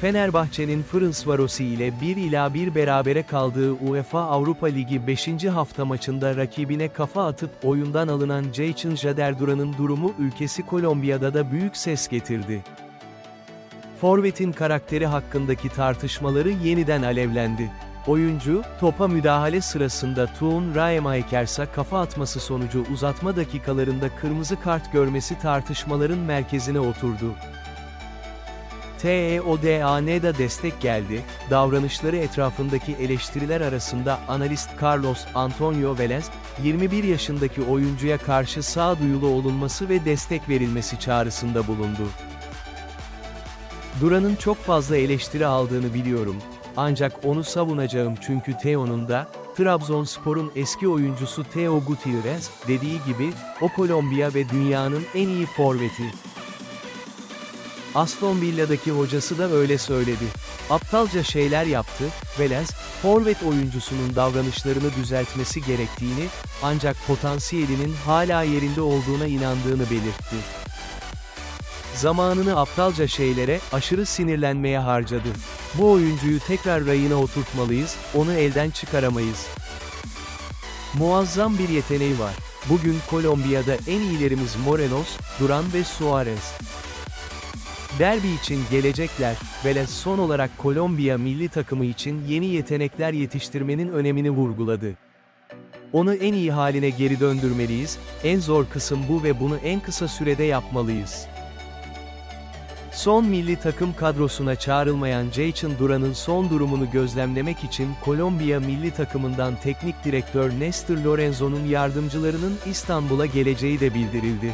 Fenerbahçe'nin Ferencvarosi ile 1 ila 1 berabere kaldığı UEFA Avrupa Ligi 5. hafta maçında rakibine kafa atıp oyundan alınan Jaycin Jader Duran'ın durumu ülkesi Kolombiya'da da büyük ses getirdi. Forvet'in karakteri hakkındaki tartışmaları yeniden alevlendi. Oyuncu, topa müdahale sırasında Tuğun Raemaikers'a kafa atması sonucu uzatma dakikalarında kırmızı kart görmesi tartışmaların merkezine oturdu. TEODAN'da destek geldi, davranışları etrafındaki eleştiriler arasında analist Carlos Antonio Velez, 21 yaşındaki oyuncuya karşı sağduyulu olunması ve destek verilmesi çağrısında bulundu. Duran'ın çok fazla eleştiri aldığını biliyorum, ancak onu savunacağım çünkü Teo'nun da, Trabzonspor'un eski oyuncusu Teo Gutierrez, dediği gibi, o Kolombiya ve dünyanın en iyi forveti. Aston Villa'daki hocası da öyle söyledi. Aptalca şeyler yaptı, Velez, forvet oyuncusunun davranışlarını düzeltmesi gerektiğini, ancak potansiyelinin hala yerinde olduğuna inandığını belirtti. Zamanını aptalca şeylere, aşırı sinirlenmeye harcadı. Bu oyuncuyu tekrar rayına oturtmalıyız, onu elden çıkaramayız. Muazzam bir yeteneği var. Bugün Kolombiya'da en iyilerimiz Morelos, Duran ve Suarez. Derbi için gelecekler, Velez son olarak Kolombiya milli takımı için yeni yetenekler yetiştirmenin önemini vurguladı. Onu en iyi haline geri döndürmeliyiz, en zor kısım bu ve bunu en kısa sürede yapmalıyız. Son milli takım kadrosuna çağrılmayan Jaycin Duran'ın son durumunu gözlemlemek için Kolombiya milli takımından teknik direktör Nestor Lorenzo'nun yardımcılarının İstanbul'a geleceği de bildirildi.